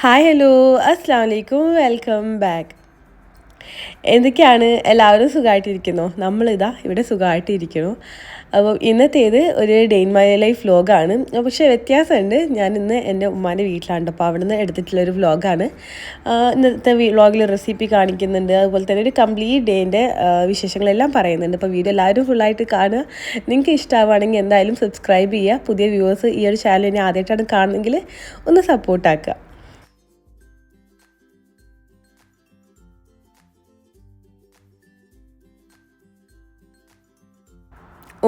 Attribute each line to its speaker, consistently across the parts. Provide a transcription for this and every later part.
Speaker 1: Hi hello അസ്സാം വലൈക്കും welcome back എന്തൊക്കെയാണ്? എല്ലാവരും സുഖമായിട്ടിരിക്കുന്നു നമ്മളിതാ ഇവിടെ സുഖമായിട്ടിരിക്കുന്നു അപ്പോൾ ഇന്നത്തേത് ഒരു ഡേ ഇൻ മൈ ലൈഫ് വ്ലോഗാണ്. പക്ഷേ വ്യത്യാസമുണ്ട്. ഞാൻ ഇന്ന് എന്റെ ഉമ്മാന്റെ വീട്ടിലാണ്. അപ്പോൾ അവിടെ നിന്ന് എടുത്തിട്ടുള്ളൊരു വ്ലോഗാണ്. ഇന്നത്തെ വ്ലോഗിൽ റെസിപ്പി കാണിക്കുന്നുണ്ട്. അതുപോലെ തന്നെ ഒരു കംപ്ലീറ്റ് ഡേന്റെ വിശേഷങ്ങളെല്ലാം പറയുന്നുണ്ട്. അപ്പോൾ വീഡിയോ എല്ലാവരും ഫുള്ളായിട്ട് കാണുക. നിങ്ങൾക്ക് ഇഷ്ടമാവുകയാണെങ്കിൽ എന്തായാലും സബ്സ്ക്രൈബ് ചെയ്യുക. പുതിയ വ്യൂവേഴ്സ് ഈ ഒരു ചാനൽ ഇനി ആദ്യമായിട്ടാണ് കാണുന്നെങ്കിൽ ഒന്ന് സപ്പോർട്ടാക്കുക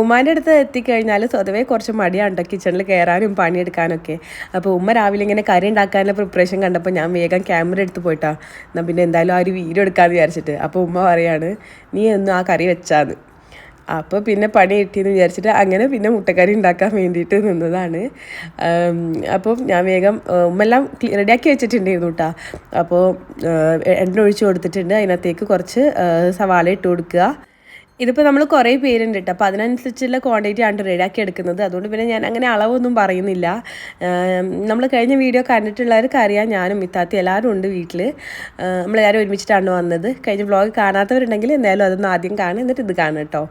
Speaker 1: ഉമ്മാന്റെ അടുത്ത് എത്തിക്കഴിഞ്ഞാൽ സ്വതവേ കുറച്ച് മടിയാണ് കിച്ചണിൽ കയറാനും പണിയെടുക്കാനൊക്കെ. അപ്പോൾ ഉമ്മ രാവിലെ ഇങ്ങനെ കറി ഉണ്ടാക്കാനുള്ള പ്രിപ്പറേഷൻ കണ്ടപ്പോൾ ഞാൻ വേഗം ക്യാമറ എടുത്ത് പോയിട്ടാ എന്നാൽ പിന്നെ എന്തായാലും ആ ഒരു വീഡിയോ എടുക്കാമെന്ന് വിചാരിച്ചിട്ട്. അപ്പോൾ ഉമ്മ പറയാണ് നീ എന്നും ആ കറി വെച്ചാന്ന്. അപ്പോൾ പിന്നെ പണി കിട്ടിയെന്ന് വിചാരിച്ചിട്ട് അങ്ങനെ പിന്നെ മുട്ടക്കറി ഉണ്ടാക്കാൻ വേണ്ടിയിട്ട് നിന്നതാണ്. അപ്പോൾ ഞാൻ വേഗം ഉമ്മെല്ലാം റെഡിയാക്കി വെച്ചിട്ടുണ്ടായിരുന്നു കേട്ടോ അപ്പോൾ എണ്ണ ഒഴിച്ച് കൊടുത്തിട്ടുണ്ട്. അതിനകത്തേക്ക് കുറച്ച് സവാള ഇട്ട് കൊടുക്കുക. ഇതിപ്പോൾ നമ്മൾ കുറേ പേരുണ്ട് കേട്ടോ അപ്പോൾ അതിനനുസരിച്ചുള്ള ക്വാണ്ടിറ്റി ആണ് റെഡിയാക്കി എടുക്കുന്നത്. അതുകൊണ്ട് പിന്നെ ഞാൻ അങ്ങനെ അളവൊന്നും പറയുന്നില്ല. നമ്മൾ കഴിഞ്ഞ വീഡിയോ കണ്ടിട്ടുള്ളവർക്ക് അറിയാം ഞാനും ഇത്താത്തി എല്ലാവരും ഉണ്ട് വീട്ടിൽ നമ്മളെല്ലാവരും ഒരുമിച്ചിട്ടാണ് വന്നത്. കഴിഞ്ഞ വ്ളോഗ് കാണാത്തവരുണ്ടെങ്കിൽ എന്തായാലും അതൊന്ന് ആദ്യം കാണും എന്നിട്ട് ഇത് കാണും കേട്ടോ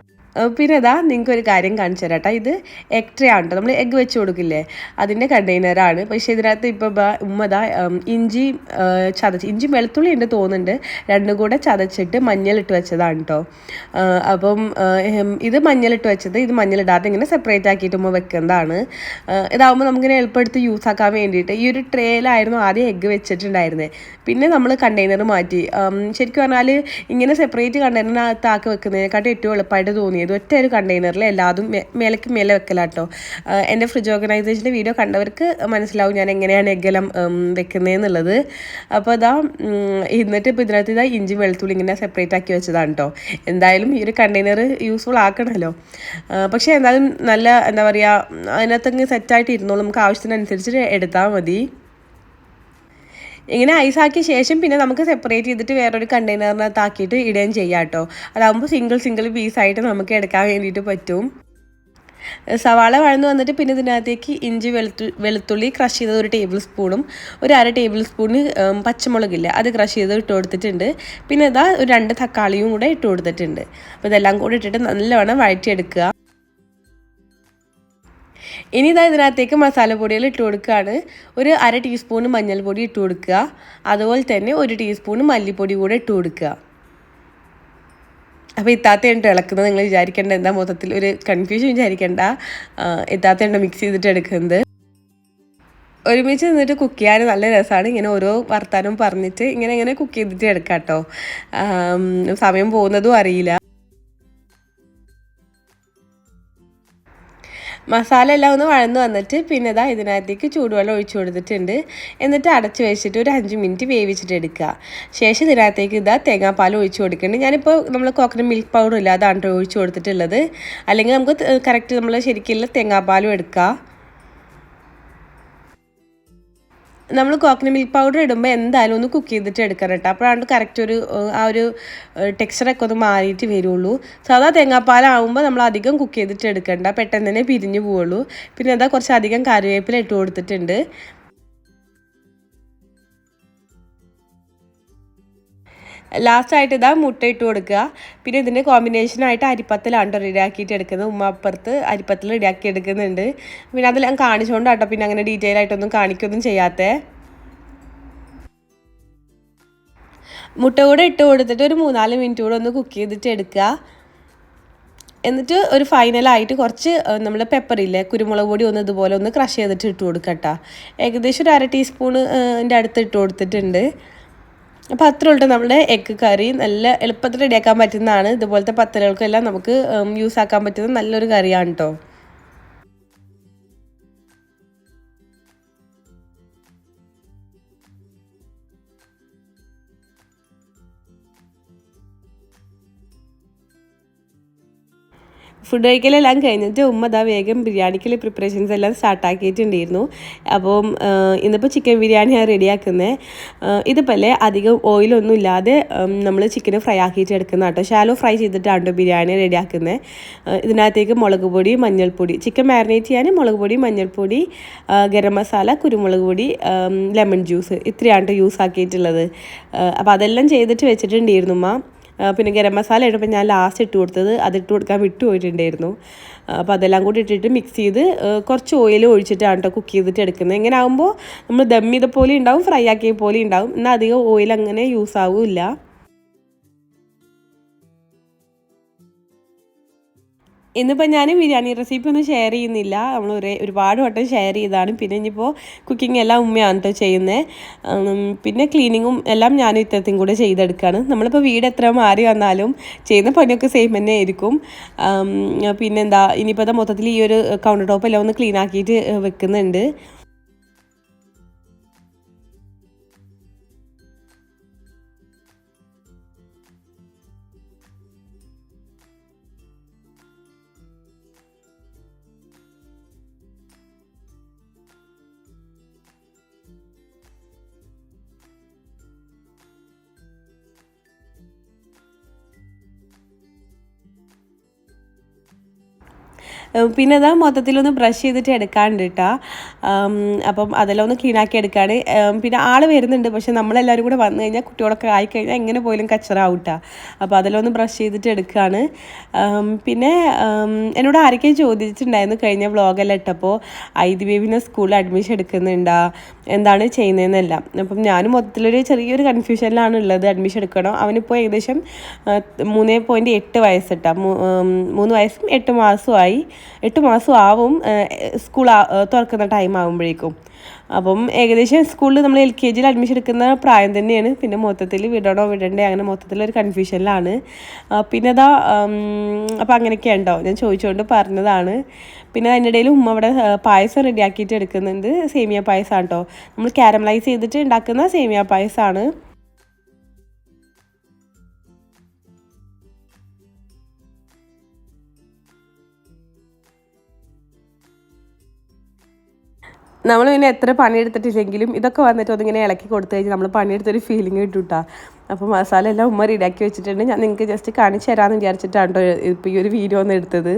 Speaker 1: പിന്നെ അതാ നിങ്ങൾക്ക് ഒരു കാര്യം കാണിച്ചു തരാം കേട്ടോ ഇത് എക്ട്രേ ആണ് കേട്ടോ നമ്മൾ എഗ്ഗ് വെച്ച് കൊടുക്കില്ലേ? അതിന്റെ കണ്ടെയ്നറാണ് പക്ഷേ ഇതിനകത്ത് ഇപ്പോൾ ഉമ്മതാ ഇഞ്ചി ചതച്ച് ഇഞ്ചി വെളുത്തുള്ളി ഉണ്ട് തോന്നുന്നുണ്ട്. രണ്ടും കൂടെ ചതച്ചിട്ട് മഞ്ഞളിട്ട് വെച്ചതാണ് കേട്ടോ അപ്പം ഇത് മഞ്ഞളിട്ട് വെച്ചത് ഇത് മഞ്ഞളിടാതെ ഇങ്ങനെ സെപ്പറേറ്റ് ആക്കിയിട്ട് ഉമ്മ വെക്കുന്നതാണ്. ഇതാവുമ്പോൾ നമുക്കിങ്ങനെ എളുപ്പമെടുത്ത് യൂസ് ആക്കാൻ വേണ്ടിയിട്ട് ഈ ഒരു ട്രേയിലായിരുന്നു ആദ്യം എഗ്ഗ് വെച്ചിട്ടുണ്ടായിരുന്നത് പിന്നെ നമ്മൾ കണ്ടെയ്നർ മാറ്റി. ശരിക്കും പറഞ്ഞാൽ ഇങ്ങനെ സെപ്പറേറ്റ് കണ്ടെയ്നറിനകത്താക്കി വെക്കുന്നതിനെക്കാട്ടും ഏറ്റവും എളുപ്പമായിട്ട് തോന്നിയത് ഒറ്റ ഒരു കണ്ടെയ്നറിൽ എല്ലാതും മേലേക്ക് മേലെ വെക്കലാട്ടോ. എന്റെ ഫ്രിഡ്ജ് ഓർഗനൈസേഷന്റെ വീഡിയോ കണ്ടവർക്ക് മനസ്സിലാവും ഞാൻ എങ്ങനെയാണ് എഗ്ഗെല്ലാം വെക്കുന്നതെന്നുള്ളത് അപ്പോൾ ഇതാ എന്നിട്ട് ഇപ്പോൾ ഇതിനകത്ത് ഇതാ ഇഞ്ചി വെളുത്തുള്ളി ഇങ്ങനെ സെപ്പറേറ്റ് ആക്കി വെച്ചതാണ് കേട്ടോ എന്തായാലും ഈ ഒരു കണ്ടെയ്നർ യൂസ്ഫുൾ ആക്കണമല്ലോ പക്ഷേ എന്തായാലും നല്ല എന്താ പറയുക അതിനകത്തങ്ങ് സെറ്റായിട്ട് ഇരുന്നോളൂ. നമുക്ക് ആവശ്യത്തിനനുസരിച്ച് എടുത്താൽ മതി. ഇങ്ങനെ ഐസാക്കിയ ശേഷം പിന്നെ നമുക്ക് സെപ്പറേറ്റ് ചെയ്തിട്ട് വേറൊരു കണ്ടെയ്നറിനകത്ത് ആക്കിയിട്ട് ഇടുകയും ചെയ്യാം കേട്ടോ. അതാകുമ്പോൾ സിംഗിൾ സിംഗിൾ പീസ് ആയിട്ട് നമുക്ക് എടുക്കാൻ വേണ്ടിയിട്ട് പറ്റും. സവാള വഴന്ന് വന്നിട്ട് പിന്നെ ഇതിനകത്തേക്ക് ഇഞ്ചി വെളുത്തു വെളുത്തുള്ളി ക്രഷ് ചെയ്തത് ഒരു ടേബിൾ സ്പൂണും ഒരു അര ടേബിൾ സ്പൂണ് പച്ചമുളകില്ല അത് ക്രഷ് ചെയ്ത് ഇട്ട് കൊടുത്തിട്ടുണ്ട്. പിന്നെ ഇതാ രണ്ട് തക്കാളിയും കൂടെ ഇട്ട് കൊടുത്തിട്ടുണ്ട്. അപ്പോൾ ഇതെല്ലാം കൂടെ ഇട്ടിട്ട് നല്ലവണ്ണം വഴറ്റിയെടുക്കുക. ഇനി ഇതാ ഇതിനകത്തേക്ക് മസാലപ്പൊടികൾ ഇട്ട് കൊടുക്കുകയാണ്. ഒരു അര ടീസ്പൂൺ മഞ്ഞൾപ്പൊടി ഇട്ട് കൊടുക്കുക. അതുപോലെ തന്നെ ഒരു ടീസ്പൂൺ മല്ലിപ്പൊടി കൂടെ ഇട്ട് കൊടുക്കുക. അപ്പോൾ ഇത്താത്തയുണ്ട് ഇളക്കുന്നത് നിങ്ങൾ വിചാരിക്കേണ്ട. എന്താ മൊത്തത്തിൽ ഒരു കൺഫ്യൂഷൻ വിചാരിക്കേണ്ട. ഇത്താത്തയുണ്ട് മിക്സ് ചെയ്തിട്ട് എടുക്കുന്നത്? ഒരുമിച്ച് നിന്നിട്ട് കുക്ക് ചെയ്യാൻ നല്ല രസമാണ് ഇങ്ങനെ ഓരോ വർത്താനം പറഞ്ഞിട്ട് ഇങ്ങനെ ഇങ്ങനെ കുക്ക് ചെയ്തിട്ട് എടുക്കാം കേട്ടോ. സമയം പോകുന്നതും അറിയില്ല. മസാല എല്ലാം ഒന്ന് വഴന്ന് വന്നിട്ട് പിന്നെ ഇതാ ഇതിനകത്തേക്ക് ചൂടുവെള്ളം ഒഴിച്ചു കൊടുത്തിട്ടുണ്ട്. എന്നിട്ട് അടച്ച് വെച്ചിട്ട് ഒരു അഞ്ച് മിനിറ്റ് വേവിച്ചിട്ട് എടുക്കുക. ശേഷം ഇതിനകത്തേക്ക് ഇതാ തേങ്ങാപ്പാൽ ഒഴിച്ചു കൊടുക്കുന്നുണ്ട്. ഞാനിപ്പോൾ നമ്മൾ കോക്കനട്ട് മിൽക്ക് പൗഡർ ഇല്ല അതാണ് ഒഴിച്ചു കൊടുത്തിട്ടുള്ളത്. അല്ലെങ്കിൽ നമുക്ക് കറക്റ്റ് നമ്മൾ ശരിക്കുള്ള തേങ്ങാപ്പാലും എടുക്കുക നമ്മൾ കോക്കനട്ട് മിൽക്ക് പൗഡർ ഇടുമ്പോൾ എന്തായാലും ഒന്ന് കുക്ക് ചെയ്തിട്ട് എടുക്കണം കേട്ടോ. അപ്പോഴാണ് കറക്റ്റ് ഒരു ആ ഒരു ടെക്സ്ചറൊക്കെ ഒന്ന് മാറിയിട്ട് വരുള്ളൂ. സാധാ തേങ്ങാപ്പാലാവുമ്പോൾ നമ്മൾ അധികം കുക്ക് ചെയ്തിട്ട് എടുക്കണ്ട. പെട്ടെന്ന് തന്നെ പിരിഞ്ഞു പോവുള്ളൂ. പിന്നെ എന്താ കുറച്ച് അധികം കറിവേപ്പില ഇട്ട് കൊടുത്തിട്ടുണ്ട്. ലാസ്റ്റായിട്ട് ഇതാ മുട്ട ഇട്ട് കൊടുക്കുക. പിന്നെ ഇതിന്റെ കോമ്പിനേഷനായിട്ട് അരിപ്പത്തിലാണ് റെഡിയാക്കിയിട്ട് എടുക്കുന്നത്. ഉമ്മ അപ്പുറത്ത് അരിപ്പത്തിൽ റെഡിയാക്കി എടുക്കുന്നുണ്ട്. പിന്നെ അതെല്ലാം കാണിച്ചുകൊണ്ടാട്ടോ പിന്നെ അങ്ങനെ ഡീറ്റെയിൽ ആയിട്ടൊന്നും കാണിക്കൊന്നും ചെയ്യാത്തേ. മുട്ട കൂടെ ഇട്ട് കൊടുത്തിട്ട് ഒരു മൂന്നാൽ മിനിറ്റ് കൂടെ ഒന്ന് കുക്ക് ചെയ്തിട്ട് എടുക്കുക. എന്നിട്ട് ഒരു ഫൈനലായിട്ട് കുറച്ച് നമ്മൾ പെപ്പറില്ലേ കുരുമുളക് പൊടി ഒന്ന് ഇതുപോലെ ഒന്ന് ക്രഷ് ചെയ്തിട്ട് ഇട്ട് കൊടുക്കട്ടോ ഏകദേശം ഒരു അര ടീസ്പൂണിന്റെ അടുത്ത് ഇട്ട് കൊടുത്തിട്ടുണ്ട്. അപ്പോൾ അത്ര ഉള്ളൂ നമ്മുടെ എഗ്ഗ് കറി. നല്ല എളുപ്പത്തിൽ റെഡിയാക്കാൻ പറ്റുന്നതാണ്. ഇതുപോലത്തെ പത്തലുകൾക്കെല്ലാം നമുക്ക് യൂസ് ആക്കാൻ പറ്റുന്ന നല്ലൊരു കറിയാണ് കേട്ടോ ഫുഡ് കഴിക്കലെല്ലാം കഴിഞ്ഞിട്ട് ഉമ്മ ദാ വേഗം ബിരിയാണിക്കുള്ള പ്രിപ്പറേഷൻസ് എല്ലാം സ്റ്റാർട്ടാക്കിയിട്ടുണ്ടായിരുന്നു അപ്പം ഇന്നിപ്പോൾ ചിക്കൻ ബിരിയാണിയാണ് റെഡിയാക്കുന്നത് ഇതിപ്പോൾ അല്ലേ അധികം ഓയിലൊന്നും ഇല്ലാതെ നമ്മൾ ചിക്കൻ ഫ്രൈ ആക്കിയിട്ട് എടുക്കുന്ന കേട്ടോ. ഷാലോ ഫ്രൈ ചെയ്തിട്ടാണ് ബിരിയാണി റെഡിയാക്കുന്നത് ഇതിനകത്തേക്ക് മുളക് പൊടി മഞ്ഞൾപ്പൊടി ചിക്കൻ മാരിനേറ്റ് ചെയ്യാൻ മുളക് പൊടി മഞ്ഞൾപ്പൊടി ഗരം മസാല കുരുമുളക് പൊടി ലെമൺ ജ്യൂസ് ഇത്രയാണ് യൂസ് ആക്കിയിട്ടുള്ളത്. അപ്പോൾ അതെല്ലാം ചെയ്തിട്ട് വെച്ചിട്ടുണ്ടായിരുന്നു ഉമ്മ. ആ, പിന്നെ ഗരം മസാല ഇടുമ്പോൾ ഞാൻ ലാസ്റ്റ് ഇട്ട് കൊടുത്തത് അത് ഇട്ട് കൊടുക്കാൻ വിട്ടു പോയിട്ടുണ്ടായിരുന്നു. അപ്പോൾ അതെല്ലാം കൂടി ഇട്ടിട്ട് മിക്സ് ചെയ്ത് കുറച്ച് ഓയിൽ ഒഴിച്ചിട്ടാണ് കേട്ടോ കുക്ക് ചെയ്തിട്ട് എടുക്കുന്നത്. ഇങ്ങനെ ആകുമ്പോൾ നമ്മൾ ദം ചെയ്ത പോലെ ഉണ്ടാവും ഫ്രൈ ആക്കിയ പോലെ ഉണ്ടാവും. എന്നാൽ അധികം ഓയിൽ അങ്ങനെ യൂസ് ആവില്ല ഇന്നിപ്പോൾ ഞാൻ ബിരിയാണി റെസിപ്പി ഒന്നും ഷെയർ ചെയ്യുന്നില്ല. നമ്മൾ ഒരേ ഒരുപാട് വട്ടം ഷെയർ ചെയ്താണ്. പിന്നെ ഇനിയിപ്പോൾ കുക്കിംഗ് എല്ലാം ഉമ്മയാണ് കേട്ടോ ചെയ്യുന്നത് പിന്നെ ക്ലീനിങ്ങും എല്ലാം ഞാൻ ഇത്തരത്തിലും കൂടെ ചെയ്തെടുക്കുകയാണ് നമ്മളിപ്പോൾ വീട് എത്ര മാറി വന്നാലും ചെയ്യുന്ന പണിയൊക്കെ സെയിം തന്നെ ആയിരിക്കും. പിന്നെന്താ ഇനിയിപ്പോൾ മൊത്തത്തിൽ ഈ ഒരു കൗണ്ടർ ടോപ്പ് എല്ലാം ഒന്ന് ക്ലീൻ ആക്കിയിട്ട് വെക്കുന്നുണ്ട്. പിന്നെ അതാ മൊത്തത്തിലൊന്ന് ബ്രഷ് ചെയ്തിട്ട് എടുക്കാണ്ട് കേട്ടോ അപ്പം അതെല്ലാം ഒന്ന് ക്ലീനാക്കി എടുക്കാണ് പിന്നെ ആൾ വരുന്നുണ്ട് പക്ഷെ നമ്മളെല്ലാവരും കൂടെ വന്നു കഴിഞ്ഞാൽ കുട്ടികളൊക്കെ ആയിക്കഴിഞ്ഞാൽ എങ്ങനെ പോയാലും കച്ചറാവൂട്ടാ അപ്പോൾ അതെല്ലാം ഒന്ന് ബ്രഷ് ചെയ്തിട്ട് എടുക്കുകയാണ് പിന്നെ എന്നോട് ആരൊക്കെയും ചോദിച്ചിട്ടുണ്ടായിരുന്നു കഴിഞ്ഞ വ്ളോഗെല്ലാം ഇട്ടപ്പോൾ ഐദി ബേബിനെ സ്കൂളിൽ അഡ്മിഷൻ എടുക്കുന്നുണ്ടാ എന്താണ് ചെയ്യുന്നതെന്നെല്ലാം അപ്പം ഞാനും മൊത്തത്തിലൊരു ചെറിയൊരു കൺഫ്യൂഷനിലാണ് ഉള്ളത് അഡ്മിഷൻ എടുക്കണോ. അവനിപ്പോൾ ഏകദേശം മൂന്നേ പോയിന്റ് എട്ട് വയസ്സിട്ടാ മൂന്ന് വയസ്സും എട്ട് മാസമായി എട്ട് മാസം ആവും സ്കൂൾ തുറക്കുന്ന ടൈം ആകുമ്പോഴേക്കും അപ്പം ഏകദേശം സ്കൂളിൽ നമ്മൾ എൽ കെ ജിയിൽ അഡ്മിഷൻ എടുക്കുന്ന പ്രായം തന്നെയാണ്. പിന്നെ മൊത്തത്തിൽ വിടണോ വിടണ്ടേ അങ്ങനെ മൊത്തത്തിലൊരു കൺഫ്യൂഷനിലാണ് പിന്നെ അതാ അപ്പം അങ്ങനെയൊക്കെ ഉണ്ടോ? ഞാൻ ചോദിച്ചുകൊണ്ട് പറഞ്ഞതാണ്. പിന്നെ അതിനിടയിൽ ഉമ്മ അവിടെ പായസം റെഡിയാക്കിയിട്ട് എടുക്കുന്നുണ്ട്. സേമിയ പായസമാണ് കേട്ടോ നമ്മൾ കാരമലൈസ് ചെയ്തിട്ട് ഉണ്ടാക്കുന്ന സേമിയ പായസമാണ് നമ്മൾ പിന്നെ എത്ര പണിയെടുത്തിട്ടില്ലെങ്കിലും ഇതൊക്കെ വന്നിട്ട് അതിങ്ങനെ ഇളക്കി കൊടുത്തു കഴിഞ്ഞാൽ നമ്മൾ പണിയെടുത്തൊരു ഫീലിംഗ് കിട്ടൂട്ടാ. അപ്പോൾ മസാല എല്ലാം ഉമ്മ റെഡിയാക്കി വെച്ചിട്ടുണ്ട്. ഞാൻ നിങ്ങൾക്ക് ജസ്റ്റ് കാണിച്ചു തരാമെന്ന് വിചാരിച്ചിട്ടാണ് ഇപ്പോൾ ഈ ഒരു വീഡിയോ ഒന്ന് എടുത്തത്.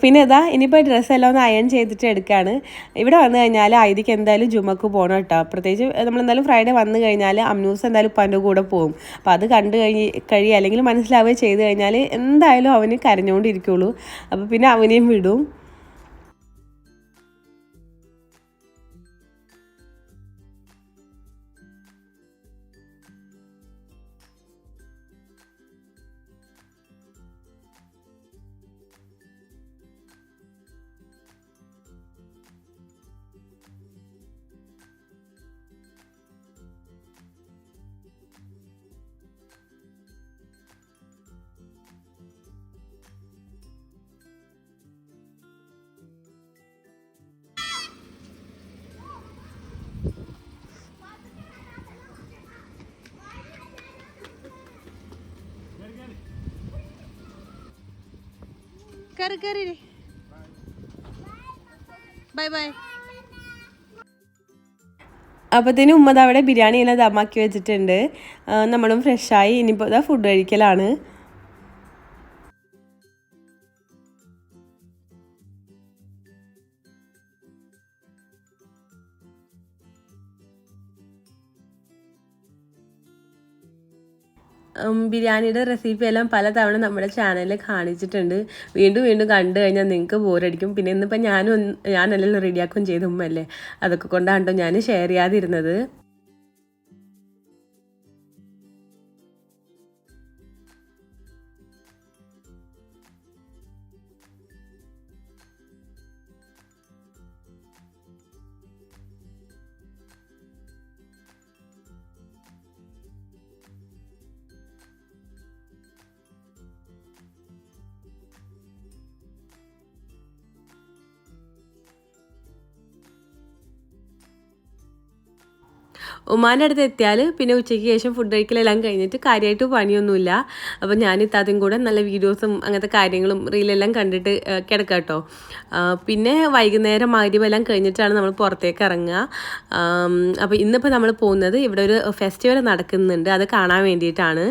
Speaker 1: പിന്നെ ഇതാ ഇനിയിപ്പോൾ ഡ്രസ്സെല്ലാം ഒന്ന് അയൺ ചെയ്തിട്ട് എടുക്കുകയാണ് ഇവിടെ വന്നു കഴിഞ്ഞാൽ ഐതിക്ക് എന്തായാലും ജുമക്ക് പോകണം കേട്ടോ. പ്രത്യേകിച്ച് നമ്മളെന്തായാലും ഫ്രൈഡേ വന്നു കഴിഞ്ഞാൽ അമ്നൂസ് എന്തായാലും ഉപ്പാന്റെ കൂടെ പോകും. അപ്പോൾ അത് കണ്ടു കഴിഞ്ഞ് കഴിയുക അല്ലെങ്കിൽ മനസ്സിലാവുകയോ ചെയ്ത് കഴിഞ്ഞാൽ എന്തായാലും അവന് കരഞ്ഞുകൊണ്ടിരിക്കുള്ളൂ അപ്പോൾ പിന്നെ അവനെയും വിടും. കയറി കയറി. Bye bye. അപ്പത്തേനും ഉമ്മ അവിടെ ബിരിയാണി എല്ലാം ദമാക്കി വെച്ചിട്ടുണ്ട്. നമ്മളും ഫ്രഷായി ഇനിയിപ്പോൾ ഇതാ ഫുഡ് കഴിക്കലാണ്. ബിരിയാണിയുടെ റെസിപ്പി എല്ലാം പലതവണ നമ്മുടെ ചാനലിൽ കാണിച്ചിട്ടുണ്ട്. വീണ്ടും വീണ്ടും കണ്ടു കഴിഞ്ഞാൽ നിങ്ങൾക്ക് ബോറടിക്കും പിന്നെ ഇന്നിപ്പോൾ ഞാനും ഞാനല്ലല്ലോ റെഡിയാക്കുകയും ചെയ്ത ഉമ്മല്ലേ അതൊക്കെ കൊണ്ടാണ് കേട്ടോ ഞാൻ ഷെയർ ചെയ്യാതിരുന്നത്. ഉമ്മാന്റെ അടുത്ത് എത്തിയാൽ പിന്നെ ഉച്ചയ്ക്ക് ശേഷം ഫുഡ് കഴിക്കലെല്ലാം കഴിഞ്ഞിട്ട് കാര്യമായിട്ട് പണിയൊന്നുമില്ല. അപ്പോൾ ഞാൻ അതും കൂടെ നല്ല വീഡിയോസും അങ്ങനത്തെ കാര്യങ്ങളും റീലെല്ലാം കണ്ടിട്ട് കിടക്കാം കേട്ടോ പിന്നെ വൈകുന്നേരം മാരിമെല്ലാം കഴിഞ്ഞിട്ടാണ് നമ്മൾ പുറത്തേക്ക് ഇറങ്ങുക. അപ്പോൾ ഇന്നിപ്പോൾ നമ്മൾ പോകുന്നത് ഇവിടെ ഒരു ഫെസ്റ്റിവൽ നടക്കുന്നുണ്ട്. അത് കാണാൻ വേണ്ടിയിട്ടാണ്.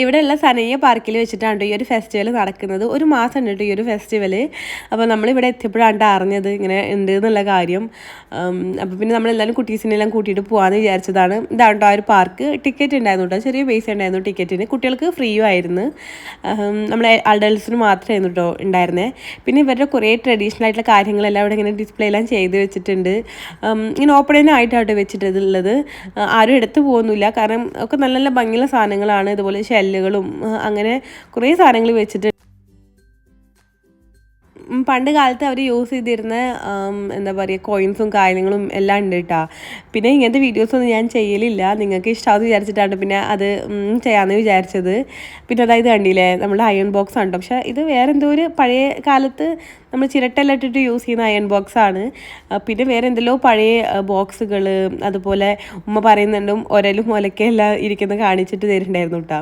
Speaker 1: ഇവിടെയുള്ള സനയ്യ പാർക്കിൽ വെച്ചിട്ടാണ് ട്ടോ ഈ ഒരു ഫെസ്റ്റിവൽ നടക്കുന്നത്. ഒരു മാസം ഉണ്ട് ഈ ഒരു ഫെസ്റ്റിവൽ അപ്പോൾ നമ്മളിവിടെ എത്തിയപ്പോഴാണ് അറിഞ്ഞത് ഇങ്ങനെ ഉണ്ട് എന്നുള്ള കാര്യം. അപ്പോൾ പിന്നെ നമ്മളെല്ലാവരും കുട്ടീസിനെല്ലാം കൂട്ടിയിട്ട് പോകാമെന്ന് വിചാരിച്ചതാണ്. ഇതാണ് ആ ഒരു പാർക്ക് ടിക്കറ്റ് ഉണ്ടായിരുന്നു കേട്ടോ ചെറിയ പൈസ ഉണ്ടായിരുന്നു ടിക്കറ്റിന് കുട്ടികൾക്ക് ഫ്രീയും ആയിരുന്നു. നമ്മളെ അഡൽസിന് മാത്രമായിരുന്നു കേട്ടോ ഉണ്ടായിരുന്നത് പിന്നെ ഇവരുടെ കുറേ ട്രഡീഷണൽ ആയിട്ടുള്ള കാര്യങ്ങളെല്ലാം ഇവിടെ ഇങ്ങനെ ഡിസ്പ്ലേ എല്ലാം ചെയ്ത് വെച്ചിട്ടുണ്ട്. ഇങ്ങനെ ഓപ്പൺ ആയിട്ടാണ് വെച്ചിട്ടുള്ളത്. ആരും എടുത്തു പോകുന്നില്ല. കാരണം ഒക്കെ നല്ല നല്ല ഭംഗിയുള്ള സാധനങ്ങളാണ്. ഇതുപോലെ ആ, അങ്ങനെ കുറേ സാധനങ്ങൾ വെച്ചിട്ട് പണ്ട് കാലത്ത് അവർ യൂസ് ചെയ്തിരുന്ന എന്താ പറയുക കോയിൻസും കാര്യങ്ങളും എല്ലാം ഉണ്ട് കേട്ടോ പിന്നെ ഇങ്ങനത്തെ വീഡിയോസൊന്നും ഞാൻ ചെയ്യലില്ല. നിങ്ങൾക്ക് ഇഷ്ടമാണെന്ന് വിചാരിച്ചിട്ടാണ് പിന്നെ അത് ചെയ്യാമെന്ന് വിചാരിച്ചത്. പിന്നെ അതായത് കണ്ടില്ലേ നമ്മുടെ അയൺ ബോക്സ് ആണ് ട്ടോ. പക്ഷേ ഇത് വേറെ എന്തോ ഒരു പഴയ കാലത്ത് നമ്മൾ ചിരട്ടെല്ലാം ഇട്ടിട്ട് യൂസ് ചെയ്യുന്ന അയൺ ബോക്സ് ആണ്. പിന്നെ വേറെ എന്തെല്ലോ പഴയ ബോക്സുകൾ അതുപോലെ ഉമ്മ പറയുന്നുണ്ടും ഒരലും ഒലക്കെ എല്ലാം ഇരിക്കുന്നത് കാണിച്ചിട്ട് തരുന്നുണ്ടായിരുന്നു കേട്ടോ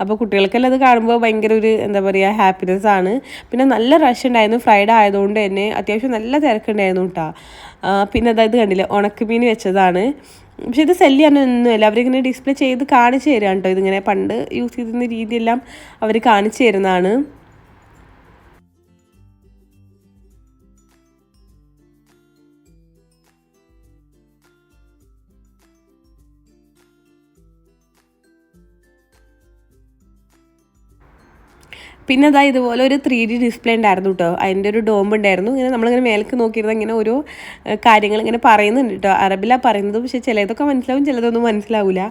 Speaker 1: അപ്പോൾ കുട്ടികൾക്കെല്ലാം അത് കാണുമ്പോൾ ഭയങ്കര ഒരു എന്താ പറയുക ഹാപ്പിനെസ് ആണ്. പിന്നെ നല്ല റഷ് ഉണ്ടായിരുന്നു. ഫ്രൈഡേ ആയതുകൊണ്ട് തന്നെ അത്യാവശ്യം നല്ല തിരക്കുണ്ടായിരുന്നു കേട്ടോ പിന്നെ അതായത് കണ്ടില്ലേ ഉണക്കമീൻ വെച്ചതാണ്. പക്ഷെ ഇത് സെല്ല് ചെയ്യാനൊന്നുമില്ല. അവരിങ്ങനെ ഡിസ്പ്ലേ ചെയ്ത് കാണിച്ചു തരാം കേട്ടോ ഇതിങ്ങനെ പണ്ട് യൂസ് ചെയ്തിരുന്ന രീതിയെല്ലാം അവർ കാണിച്ചു തരുന്നതാണ്. പിന്നെ അതാ ഇതുപോലെ ഒരു ത്രീ ഡി ഡിസ്പ്ലേ ഉണ്ടായിരുന്നു കേട്ടോ അതിന്റെ ഒരു ഡോംബ് ഉണ്ടായിരുന്നു. ഇങ്ങനെ നമ്മളിങ്ങനെ മേലേക്ക് നോക്കിയിരുന്ന ഇങ്ങനെ ഓരോ കാര്യങ്ങൾ ഇങ്ങനെ പറയുന്നുണ്ട് കേട്ടോ അറബിലാണ് പറയുന്നത് പക്ഷേ ചിലതൊക്കെ മനസ്സിലാവും ചിലതൊന്നും മനസ്സിലാവില്ല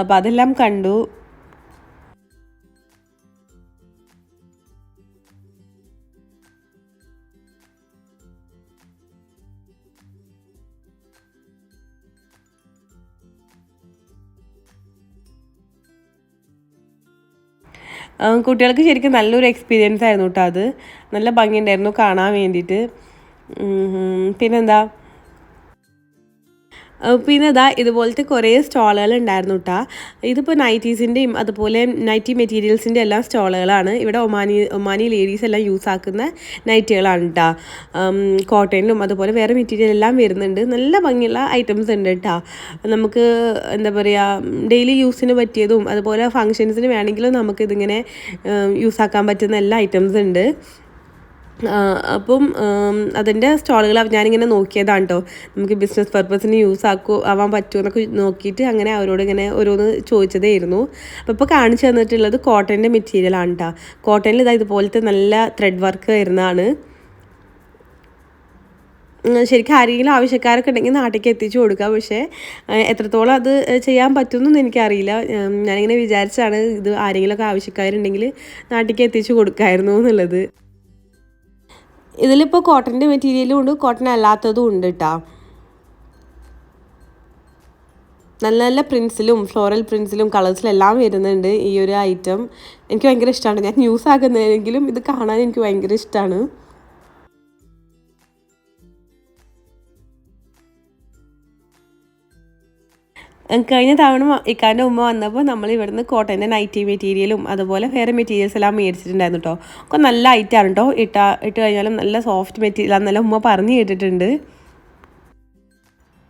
Speaker 1: അപ്പോൾ അതെല്ലാം കണ്ടു. കുട്ടികൾക്ക് ശരിക്കും നല്ലൊരു എക്സ്പീരിയൻസ് ആയിരുന്നു കേട്ടോ അത്. നല്ല ഭംഗിയുണ്ടായിരുന്നു കാണാൻ വേണ്ടിയിട്ട്. പിന്നെന്താ? പിന്നെ ഇതാ ഇതുപോലത്തെ കുറേ സ്റ്റോളുകൾ ഉണ്ടായിരുന്നു കേട്ടോ ഇതിപ്പോൾ നൈറ്റീസിന്റെയും അതുപോലെ നൈറ്റി മെറ്റീരിയൽസിന്റെ എല്ലാം സ്റ്റോളുകളാണ്. ഇവിടെ ഒമാനി ഒമാനി ലേഡീസ് എല്ലാം യൂസ് ആക്കുന്ന നൈറ്റികളാണ് കേട്ടോ കോട്ടണിലും അതുപോലെ വേറെ മെറ്റീരിയൽ എല്ലാം വരുന്നുണ്ട്. നല്ല ഭംഗിയുള്ള ഐറ്റംസ് ഉണ്ട് കേട്ടോ നമുക്ക് എന്താ പറയുക ഡെയിലി യൂസിന് പറ്റിയതും അതുപോലെ ഫങ്ഷൻസിന് വേണമെങ്കിലും നമുക്ക് ഇതിങ്ങനെ യൂസ് ആക്കാൻ പറ്റുന്ന എല്ലാ ഐറ്റംസ് ഉണ്ട്. അപ്പം അതിന്റെ സ്റ്റാളുകൾ ഞാനിങ്ങനെ നോക്കിയതാണ് കേട്ടോ നമുക്ക് ബിസിനസ് പർപ്പസിന് യൂസ് ആക്കോ ആവാൻ പറ്റുമോ എന്നൊക്കെ നോക്കിയിട്ട് അങ്ങനെ അവരോട് ഇങ്ങനെ ഓരോന്ന് ചോദിച്ചതായിരുന്നു. അപ്പോൾ ഇപ്പോൾ കാണിച്ചു തന്നിട്ടുള്ളത് കോട്ടന്റെ മെറ്റീരിയലാണ് കേട്ടോ കോട്ടണിൽ ഇതാ ഇതുപോലത്തെ നല്ല ത്രെഡ് വർക്ക് വരുന്നതാണ്. ശരിക്കും ആരെങ്കിലും ആവശ്യക്കാരൊക്കെ ഉണ്ടെങ്കിൽ നാട്ടിലേക്ക് എത്തിച്ചു കൊടുക്കുക പക്ഷേ എത്രത്തോളം അത് ചെയ്യാൻ പറ്റുമെന്നൊന്നും എനിക്കറിയില്ല. ഞാനിങ്ങനെ വിചാരിച്ചാണ് ഇത് ആരെങ്കിലുമൊക്കെ ആവശ്യക്കാരുണ്ടെങ്കിൽ നാട്ടിലേക്ക് എത്തിച്ചു കൊടുക്കായിരുന്നു എന്നുള്ളത്. ഇതിലിപ്പോൾ കോട്ടന്റെ മെറ്റീരിയലും ഉണ്ട് കോട്ടൺ അല്ലാത്തതും ഉണ്ട് കേട്ടോ നല്ല നല്ല പ്രിൻസിലും ഫ്ലോറൽ പ്രിൻസിലും കളേഴ്സിലും എല്ലാം വരുന്നുണ്ട് ഈ ഒരു ഐറ്റം എനിക്ക് ഭയങ്കര ഇഷ്ടമാണ് ഞാൻ യൂസ് ആക്കുന്നതെങ്കിലും ഇത് കാണാൻ എനിക്ക് ഭയങ്കര ഇഷ്ടമാണ് കഴിഞ്ഞ തവണ ഇക്കാന്റെ ഉമ്മ വന്നപ്പോൾ നമ്മൾ ഇവിടുന്ന് കോട്ടന്റെ നൈറ്റി മെറ്റീരിയലും അതുപോലെ വേറെ മെറ്റീരിയൽസ് എല്ലാം മേടിച്ചിട്ടുണ്ടായിരുന്നു കേട്ടോ ഒക്കെ നല്ല ഐറ്റാണ് കേട്ടോ ഇട്ട ഇട്ട് കഴിഞ്ഞാലും നല്ല സോഫ്റ്റ് മെറ്റീരിയൽ നല്ല ഉമ്മ പറഞ്ഞു കേട്ടിട്ടുണ്ട്.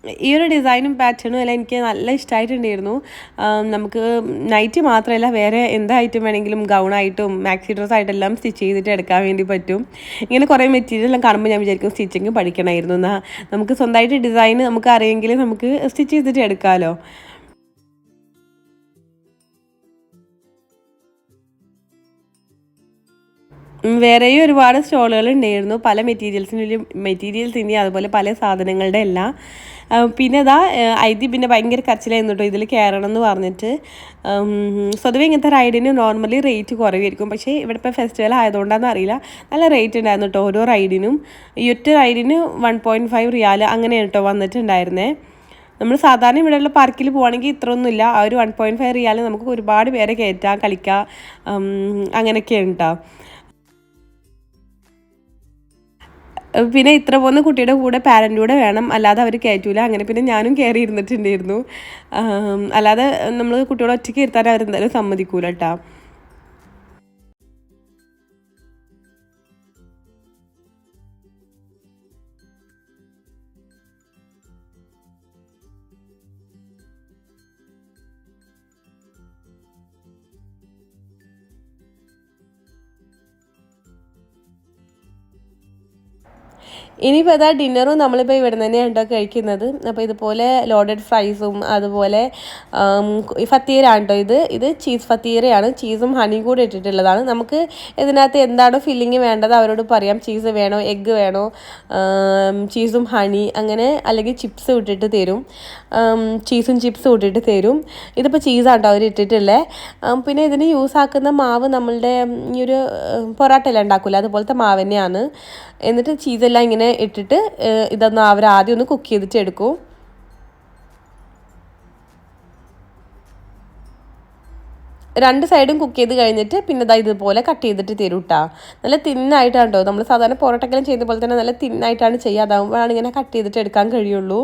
Speaker 1: ഈ ഒരു ഡിസൈനും പാറ്റേണും എല്ലാം എനിക്ക് നല്ല ഇഷ്ടമായിട്ടുണ്ടായിരുന്നു നമുക്ക് നൈറ്റ് മാത്രമല്ല വേറെ എന്തായിട്ടും വേണമെങ്കിലും ഗൗണായിട്ടും മാക്സി ഡ്രസ് ആയിട്ടെല്ലാം സ്റ്റിച്ച് ചെയ്തിട്ട് എടുക്കാൻ വേണ്ടി പറ്റും. ഇങ്ങനെ കുറേ മെറ്റീരിയൽ എല്ലാം കാണുമ്പോൾ ഞാൻ വിചാരിക്കും സ്റ്റിച്ചിങ് പഠിക്കണമായിരുന്നു. എന്നാൽ നമുക്ക് സ്വന്തമായിട്ട് ഡിസൈൻ നമുക്ക് അറിയെങ്കിൽ നമുക്ക് സ്റ്റിച്ച് ചെയ്തിട്ട് എടുക്കാമല്ലോ വേറെയും ഒരുപാട് സ്റ്റോളുകൾ ഉണ്ടായിരുന്നു. പല മെറ്റീരിയൽസിനും മെറ്റീരിയൽസിന്റെയും അതുപോലെ പല സാധനങ്ങളുടെ എല്ലാം. പിന്നെ ഇതാ ഐതി പിന്നെ ഭയങ്കര കച്ചിലായിരുന്നു കേട്ടോ ഇതിൽ കയറണം എന്ന് പറഞ്ഞിട്ട് സ്വതവേ ഇങ്ങനത്തെ റൈഡിന് നോർമലി റേറ്റ് കുറവായിരിക്കും. പക്ഷേ ഇവിടെ ഇപ്പോൾ ഫെസ്റ്റിവൽ ആയതുകൊണ്ടാണെന്ന് അറിയില്ല. നല്ല റേറ്റ് ഉണ്ടായിരുന്നു കേട്ടോ ഓരോ റൈഡിനും ഈ ഒറ്റ റൈഡിന് വൺ പോയിന്റ് ഫൈവ് റിയാൽ അങ്ങനെയാണ് കേട്ടോ വന്നിട്ടുണ്ടായിരുന്നേ. നമ്മൾ സാധാരണ ഇവിടെയുള്ള പാർക്കിൽ പോവുകയാണെങ്കിൽ ഇത്രയൊന്നുമില്ല. ആ ഒരു വൺ പോയിന്റ് ഫൈവ് റിയാൽ നമുക്ക് ഒരുപാട് പേരെ കയറ്റാം കളിക്കാം അങ്ങനെയൊക്കെ കേട്ടോ പിന്നെ ഇത്ര പോകുന്ന കുട്ടിയുടെ കൂടെ പാരന്റ് കൂടെ വേണം. അല്ലാതെ അവർ കയറ്റൂല അങ്ങനെ പിന്നെ ഞാനും കയറി ഇരുന്നിട്ടുണ്ടായിരുന്നു. അല്ലാതെ നമ്മൾ കുട്ടികളെ ഒറ്റയ്ക്ക് ഇരുത്താൻ അവരെന്തായാലും സമ്മതിക്കൂല കേട്ടോ ഇനിയിപ്പോൾ അതാ ഡിന്നറും നമ്മളിപ്പോൾ ഇവിടെ തന്നെയാണ് കേട്ടോ കഴിക്കുന്നത്. അപ്പോൾ ഇതുപോലെ ലോഡഡ് ഫ്രൈസും അതുപോലെ ഫത്തീര കേട്ടോ ഇത്? ഇത് ചീസ് ഫത്തീരയാണ്. ചീസും ഹണിയും കൂടി ഇട്ടിട്ടുള്ളതാണ്. നമുക്ക് ഇതിനകത്ത് എന്താണോ ഫില്ലിങ് വേണ്ടത് അവരോട് പറയാം. ചീസ് വേണോ എഗ്ഗ് വേണോ ചീസും ഹണി അങ്ങനെ അല്ലെങ്കിൽ ചിപ്സ് ഇട്ടിട്ട് തരും. ചീസും ചിപ്സും ഇട്ടിട്ട് തരും. ഇതിപ്പോൾ ചീസാണ് കേട്ടോ അവർ ഇട്ടിട്ടുള്ളത് പിന്നെ ഇതിന് യൂസ് ആക്കുന്ന മാവ് നമ്മളുടെ ഈ ഒരു പൊറാട്ടയെല്ലാം ഉണ്ടാക്കില്ല അതുപോലത്തെ മാവ് തന്നെയാണ്. എന്നിട്ട് ചീസെല്ലാം ഇങ്ങനെ ഇട്ടിട്ട് ഇതൊന്ന് അവർ ആദ്യം ഒന്ന് കുക്ക് ചെയ്തിട്ട് എടുക്കും. രണ്ട് സൈഡും കുക്ക് ചെയ്ത് കഴിഞ്ഞിട്ട് പിന്നെ ഇതാ ഇതുപോലെ കട്ട് ചെയ്തിട്ട് തരും കേട്ടോ നല്ല തിന്നായിട്ടാണ് കേട്ടോ നമ്മൾ സാധാരണ പൊറോട്ടക്കെല്ലാം ചെയ്യുന്ന പോലെ തന്നെ നല്ല തിന്നായിട്ടാണ് ചെയ്യുക. അതാകുമ്പോഴാണ് ഇങ്ങനെ കട്ട് ചെയ്തിട്ട് എടുക്കാൻ കഴിയുള്ളൂ.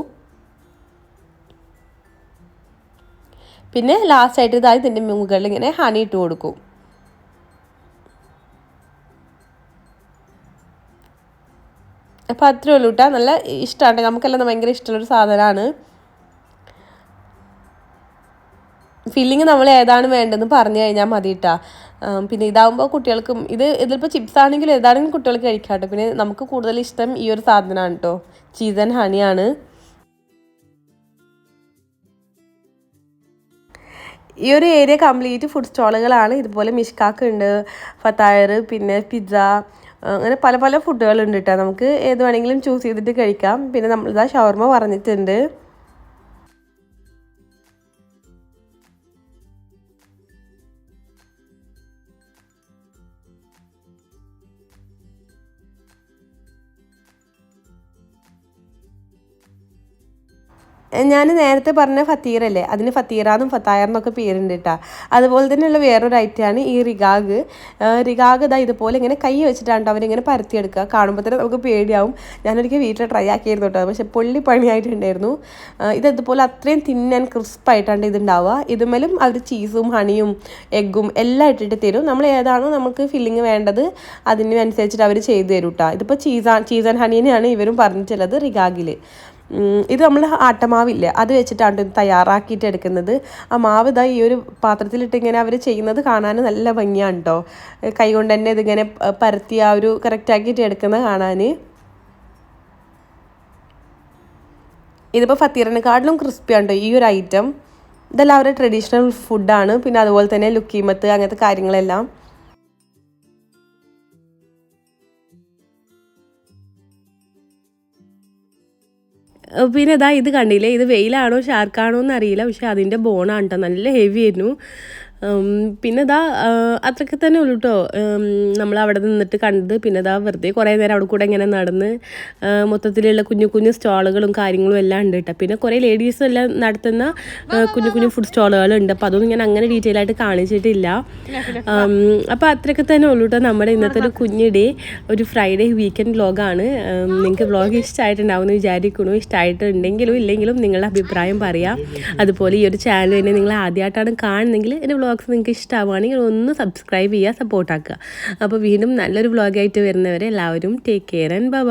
Speaker 1: പിന്നെ ലാസ്റ്റായിട്ട് ഇതായി ഇതാ ഇതിന്റെ മുകളിൽ ഇങ്ങനെ ഹണി ഇട്ട് കൊടുക്കും. അപ്പോൾ അത്രേ ഉള്ളൂ കേട്ടോ. നല്ല ഇഷ്ടമാണ് നമുക്കെല്ലാം ഭയങ്കര ഇഷ്ടമുള്ളൊരു സാധനമാണ്. ഫില്ലിങ് നമ്മൾ ഏതാണ് വേണ്ടതെന്ന് പറഞ്ഞു കഴിഞ്ഞാൽ മതി കേട്ടോ. പിന്നെ ഇതാകുമ്പോൾ കുട്ടികൾക്കും ഇത് ഇതിലിപ്പോൾ ചിപ്സ് ആണെങ്കിലും ഏതാണെങ്കിലും കുട്ടികൾക്ക് കഴിക്കാം കേട്ടോ. പിന്നെ നമുക്ക് കൂടുതൽ ഇഷ്ടം ഈ ഒരു സാധനമാണ് കേട്ടോ. ചീസൻ ഹണിയാണ് ഈ ഒരു ഏരിയ കംപ്ലീറ്റ് ഫുഡ് സ്റ്റോളുകളാണ് ഇതുപോലെ മിഷ്കാക്ക് ഉണ്ട് ഫത്തായർ പിന്നെ പിസ്സ അങ്ങനെ പല പല ഫുഡുകളുണ്ട് കേട്ടോ നമുക്ക് ഏത് വേണമെങ്കിലും ചൂസ് ചെയ്തിട്ട് കഴിക്കാം. പിന്നെ നമ്മളിതാ ഷവർമ പറഞ്ഞിട്ടുണ്ട്. ഞാൻ നേരത്തെ പറഞ്ഞ ഫത്തീറല്ലേ? അതിന് ഫത്തീറാന്നും ഫത്തായർന്നൊക്കെ പേരുണ്ട് കേട്ടോ. അതുപോലെ തന്നെയുള്ള വേറൊരു ഐറ്റമാണ് ഈ റിഗാഗ്. റിഗാഗ് ഇതാ ഇതുപോലെ ഇങ്ങനെ കൈ വെച്ചിട്ടാണ് ട്ടോ അവരിങ്ങനെ പരത്തിയെടുക്കുക. കാണുമ്പോൾ തന്നെ നമുക്ക് പേടിയാവും. ഞാനൊരിക്കൽ വീട്ടിൽ ട്രൈ ആക്കിയിരുന്നു കേട്ടോ. പക്ഷെ പൊള്ളി പണിയായിട്ടുണ്ടായിരുന്നു. ഇത് ഇതുപോലെ അത്രയും ആൻഡ് ക്രിസ്പായിട്ടാണ് ഇതുണ്ടാവുക ഇതുമേലും അവർ ചീസും ഹണിയും എഗ്ഗും എല്ലാം ഇട്ടിട്ട് തരും. നമ്മൾ ഏതാണോ നമുക്ക് ഫില്ലിങ് വേണ്ടത് അതിനനുസരിച്ചിട്ട് അവർ ചെയ്തു തരും കേട്ടോ. ഇതിപ്പോൾ ചീസ് ചീസ് ആൻഡ് ഹണീനെയാണ് ഇവരും പറഞ്ഞിട്ടുള്ളത് റിഗാഗിൽ ഇത് നമ്മൾ ആട്ടമാവില്ല? അത് വെച്ചിട്ടാണ് തയ്യാറാക്കിയിട്ട് എടുക്കുന്നത്. ആ മാവ് ഇതാ ഈ ഒരു പാത്രത്തിലിട്ട് ഇങ്ങനെ അവർ ചെയ്യുന്നത് കാണാൻ നല്ല ഭംഗിയാണ് കേട്ടോ കൈകൊണ്ട് തന്നെ ഇതിങ്ങനെ പരത്തി ആ ഒരു കറക്റ്റാക്കിയിട്ട് എടുക്കുന്നത് കാണാൻ ഇതിപ്പോൾ ഫത്തീറിനെക്കാട്ടിലും ക്രിസ്പിയാണ് ഈ ഒരു ഐറ്റം ഇതെല്ലാം അവരുടെ ട്രഡീഷണൽ ഫുഡാണ് പിന്നെ അതുപോലെ തന്നെ ലുക്കീമത്ത് അങ്ങനത്തെ കാര്യങ്ങളെല്ലാം. പിന്നെ ഇതാ ഇത് കണ്ടില്ലേ ഇത് വെയിലാണോ ഷാർക്കാണോ എന്ന് അറിയില്ല പക്ഷെ അതിന്റെ ബോണാണ് കേട്ടോ നല്ല ഹെവി ആയിരുന്നു. പിന്നെ ഇതാ അത്രയ്ക്ക് തന്നെ ഉള്ളൂ കേട്ടോ നമ്മൾ അവിടെ നിന്നിട്ട് കണ്ടത്. പിന്നെ ഇതാ വെറുതെ കുറേ നേരം അവിടെ കൂടെ ഇങ്ങനെ നടന്ന് മൊത്തത്തിലുള്ള കുഞ്ഞു കുഞ്ഞു സ്റ്റാളുകളും കാര്യങ്ങളും എല്ലാം ഉണ്ട് കേട്ടോ പിന്നെ കുറേ ലേഡീസും എല്ലാം നടത്തുന്ന കുഞ്ഞു കുഞ്ഞു ഫുഡ് സ്റ്റാളുകളുണ്ട്. അപ്പോൾ അതൊന്നും ഞാൻ അങ്ങനെ ഡീറ്റെയിൽ ആയിട്ട് കാണിച്ചിട്ടില്ല. അപ്പോൾ അത്രയ്ക്ക് തന്നെ ഉള്ളൂ കേട്ടോ നമ്മുടെ ഇന്നത്തെ ഒരു കുഞ്ഞു ഒരു ഫ്രൈഡേ വീക്കെൻഡ് വ്ളോഗാണ് നിങ്ങൾക്ക് വ്ളോഗ് ഇഷ്ടമായിട്ടുണ്ടാവും എന്ന് വിചാരിക്കുന്നു. ഇഷ്ടമായിട്ടുണ്ടെങ്കിലും ഇല്ലെങ്കിലും നിങ്ങളുടെ അഭിപ്രായം പറയാം. അതുപോലെ ഈ ഒരു ചാനൽ തന്നെ നിങ്ങൾ ആദ്യമായിട്ടാണ് കാണുന്നെങ്കിൽ എന്റെ വ്ളോഗ്സ് നിങ്ങൾക്ക് ഇഷ്ടമാവുകയാണെങ്കിൽ ഒന്ന് സബ്സ്ക്രൈബ് ചെയ്യുക സപ്പോർട്ടാക്കുക അപ്പോൾ വീണ്ടും നല്ലൊരു വ്ളോഗായിട്ട് വരുന്നവരെ എല്ലാവരും ടേക്ക് കെയർ ആൻഡ് ബൈ